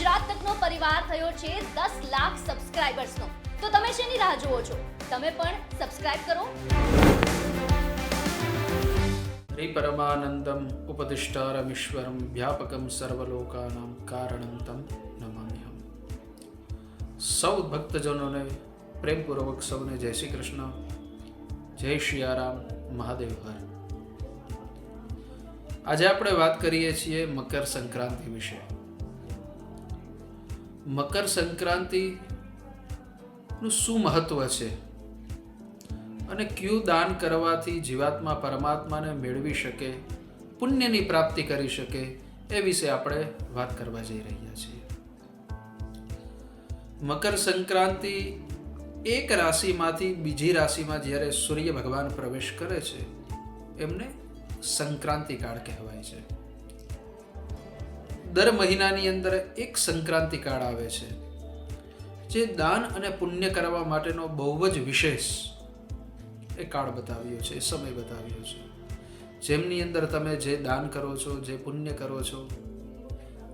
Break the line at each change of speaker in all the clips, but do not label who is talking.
ગુજરાત તકનો પરિવાર થયો છે દસ લાખ સબસ્ક્રાઇબર્સનો. તો તમે શેની રાહ જુઓ છો? તમે પણ સબસ્ક્રાઇબ કરો.
હરિપરમાનંદમ ઉપદિષ્ટારમીશ્વરમ વ્યાપકમ સર્વલોકાનામ કારણંતમ નમામ્યહમ. સૌ ભક્તજનોને, પ્રેમપૂર્વક સૌને જય શ્રી કૃષ્ણ. જય શિયારામ મહાદેવ હર. આજે આપણે વાત કરીએ છીએ મકર સંક્રાંતિ વિશે. મકર સંક્રાંતિનું શું મહત્વ છે? અને કયું દાન કરવાથી જીવાત્મા પરમાત્માને મેળવી શકે, પુણ્યની પ્રાપ્તિ કરી શકે, એ વિશે આપણે વાત કરવા જઈ રહ્યા છીએ. મકર સંક્રાંતિ એક રાશિમાંથી બીજી રાશિમાં જ્યારે સૂર્ય ભગવાન પ્રવેશ કરે છે, એમને સંક્રાંતિ કાળ કહેવાય છે. દર મહિનાની અંદર એક સંક્રાંતિ કાળ આવે છે, જે દાન અને પુણ્ય કરવા માટેનો બહુ જ વિશેષ એ કાળ બતાવ્યો છે, એ સમય બતાવ્યો છે. જેમની અંદર તમે જે દાન કરો છો, જે પુણ્ય કરો છો,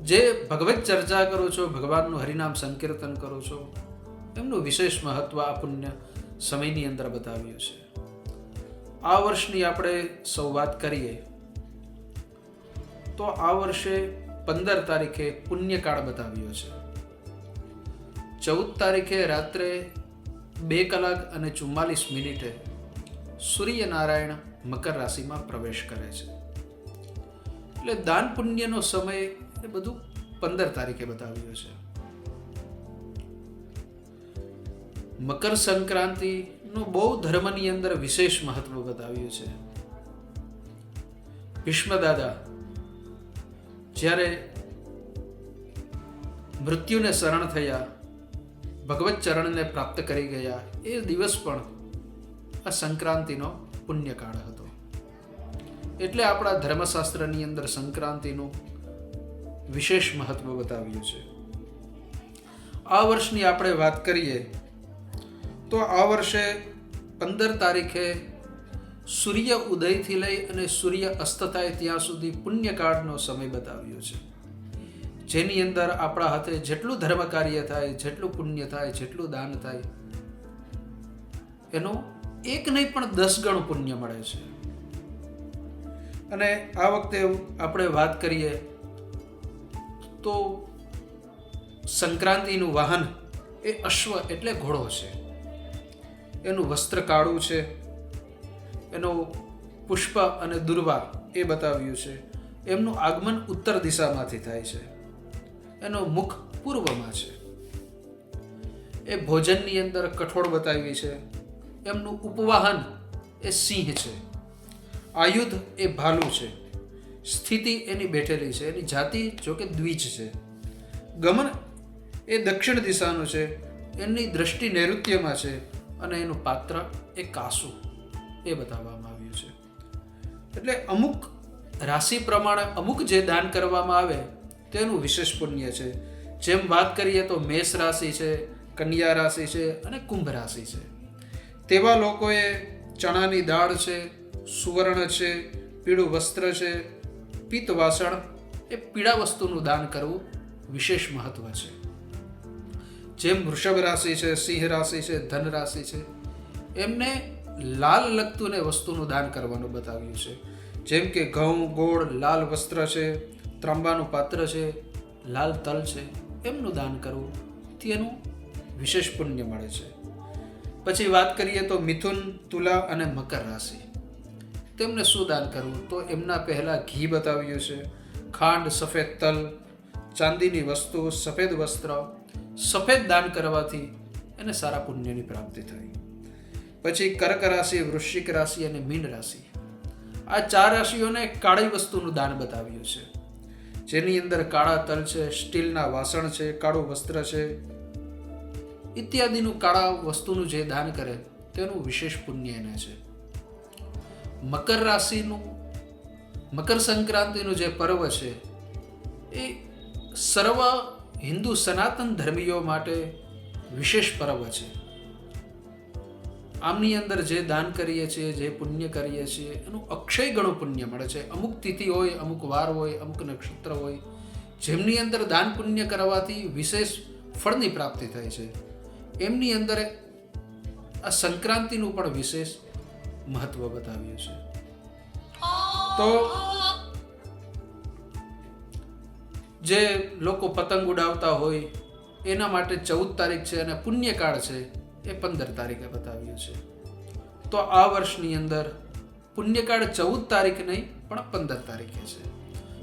જે ભગવત ચર્ચા કરો છો, ભગવાનનું હરિનામ સંકીર્તન કરો છો, એમનું વિશેષ મહત્વ આ પુણ્ય સમયની અંદર બતાવ્યું છે. આ વર્ષની આપણે સૌ વાત કરીએ, તો આ વર્ષે પંદર તારીખે પુણ્યકાળ બતાવ્યો છે. ચૌદ તારીખે રાત્રે બે કલાક અને ચુમ્માલીસ મિનિટે સૂર્યનારાયણ મકર રાશિમાં પ્રવેશ કરે છે. એટલે દાન પુણ્યનો સમય એ બધું પંદર તારીખે બતાવ્યો છે. મકર સંક્રાંતિનું બહુ ધર્મની અંદર વિશેષ મહત્વ બતાવ્યું છે. ભીષ્મ દાદા જ્યારે મૃત્યુને શરણ થયા, ભગવત ચરણને પ્રાપ્ત કરી ગયા, એ દિવસ પણ આ સંક્રાંતિનો પુણ્યકાળ હતો. એટલે આપણા ધર્મશાસ્ત્રની અંદર સંક્રાંતિનું વિશેષ મહત્વ બતાવ્યું છે. આ વર્ષની આપણે વાત કરીએ, તો આ વર્ષે પંદર તારીખે સૂર્ય ઉદયથી લઈ અને સૂર્ય અસ્ત થાય ત્યાં સુધી પુણ્યકાળનો સમય બતાવ્યો છે. જેની અંદર આપણા હાથે જેટલું ધર્મ કાર્ય થાય, જેટલું પુણ્ય થાય, જેટલું દાન થાય, એનો એક નહીં પણ દસ ગણું પુણ્ય મળે છે. અને આ વખતે આપણે વાત કરીએ તો સંક્રાંતિનું વાહન એ અશ્વ એટલે ઘોડો છે. એનું વસ્ત્ર કાળું છે. એનું પુષ્પ અને દુર્વા એ બતાવ્યું છે. એમનું આગમન ઉત્તર દિશામાંથી થાય છે. એનો મુખ પૂર્વમાં છે. એ ભોજનની અંદર કઠોળ બતાવી છે. એમનું ઉપવાહન એ સિંહ છે. આયુધ એ ભાલુ છે. સ્થિતિ એની બેઠેલી છે. એની જાતિ જોકે દ્વિજ છે. ગમન એ દક્ષિણ દિશાનું છે. એની દ્રષ્ટિ નૈઋત્યમાં છે અને એનું પાત્ર એ કાસુ. એ બતાવવામાં આવ્યું છે. એટલે અમુક રાશિ પ્રમાણે અમુક જે દાન કરવામાં આવે તેનું વિશેષ પુણ્ય છે. જેમ વાત કરીએ તો મેષ રાશિ છે, કન્યા રાશિ છે અને કુંભ રાશિ છે. તેવા લોકોએ ચણાની દાળ છે, સુવર્ણ છે, પીળું વસ્ત્ર છે, પિત્ત વાસણ એ પીળા વસ્તુનું દાન કરવું વિશેષ મહત્વ છે. જેમ વૃષભ રાશિ છે, સિંહ રાશિ છે, ધન રાશિ છે, એમને લાલ લગતું ને વસ્તુનું દાન કરવાનું બતાવ્યું છે. જેમ કે ઘઉં, ગોળ, લાલ વસ્ત્ર છે, ત્રાંબાનું પાત્ર છે, લાલ તલ છે, એમનું દાન કરવું, તેનું વિશેષ પુણ્ય મળે છે. પછી વાત કરીએ તો મિથુન, તુલા અને મકર રાશિ. તેમને શું દાન કરવું? તો એમના પહેલાં ઘી બતાવ્યું છે. ખાંડ, સફેદ તલ, ચાંદીની વસ્તુ, સફેદ વસ્ત્ર. સફેદ દાન કરવાથી એને સારા પુણ્યની પ્રાપ્તિ થઈ. પછી કર્ક રાશિ, વૃશ્ચિક રાશિ અને મીન રાશિ. આ ચાર રાશિઓને કાળી વસ્તુનું દાન બતાવ્યું છે. જેની અંદર કાળા તલ છે, સ્ટીલના વાસણ છે, કાળું વસ્ત્ર છે. ઇત્યાદિનું કાળા વસ્તુનું જે દાન કરે, તેનું વિશેષ પુણ્ય એને છે. મકર રાશિનું, મકર સંક્રાંતિનું જે પર્વ છે, એ સર્વ હિન્દુ સનાતન ધર્મીઓ માટે વિશેષ પર્વ છે. આમની અંદર જે દાન કરીએ છીએ, જે પુણ્ય કરીએ છીએ, એનું અક્ષય ગણું પુણ્ય મળે છે. અમુક તિથિ હોય, અમુક વાર હોય, અમુક નક્ષત્ર હોય, જેમની અંદર દાન પુણ્ય કરવાથી વિશેષ ફળની પ્રાપ્તિ થાય છે. એમની અંદર આ સંક્રાંતિનું પણ વિશેષ મહત્વ બતાવ્યું છે. તો જે લોકો પતંગ ઉડાવતા હોય, એના માટે ચૌદ તારીખ છે અને પુણ્યકાળ છે. એ પંદર તારીખે બતાવ્યું છે. તો આ વર્ષની અંદર પુણ્યકાળ ચૌદ તારીખ નહીં, પણ પંદર તારીખે છે.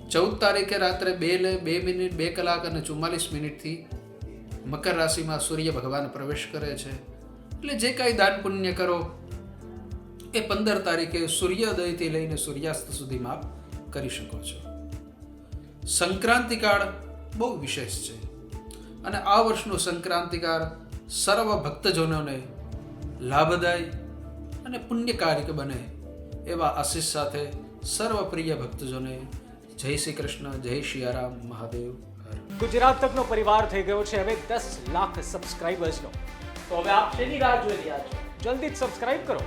ચૌદ તારીખે રાત્રે બે લે, બે મિનિટ, બે કલાક અને ચુમ્માલીસ મિનિટથી મકર રાશિમાં સૂર્ય ભગવાન પ્રવેશ કરે છે. એટલે જે કાંઈ દાન પુણ્ય કરો, એ પંદર તારીખે સૂર્યોદયથી લઈને સૂર્યાસ્ત સુધીમાં આપ કરી શકો છો. સંક્રાંતિકાળ બહુ વિશેષ છે. અને આ વર્ષનો સંક્રાંતિકાળ સર્વ ભક્તજનોને લાભદાયી અને પુણ્યકારિક બને એવા આશીષ સાથે સર્વ પ્રિય ભક્તજોને જય શ્રી કૃષ્ણ, જય શિયારામ મહાદેવ
ગુજરાત તકનો પરિવાર થઈ ગયો છે હવે દસ લાખ સબસ્ક્રાઇબર્સનો
તો હવે આપ શેની રાહ જોઈ રહ્યા છો?
જલ્દી જ સબસ્ક્રાઇબ કરો.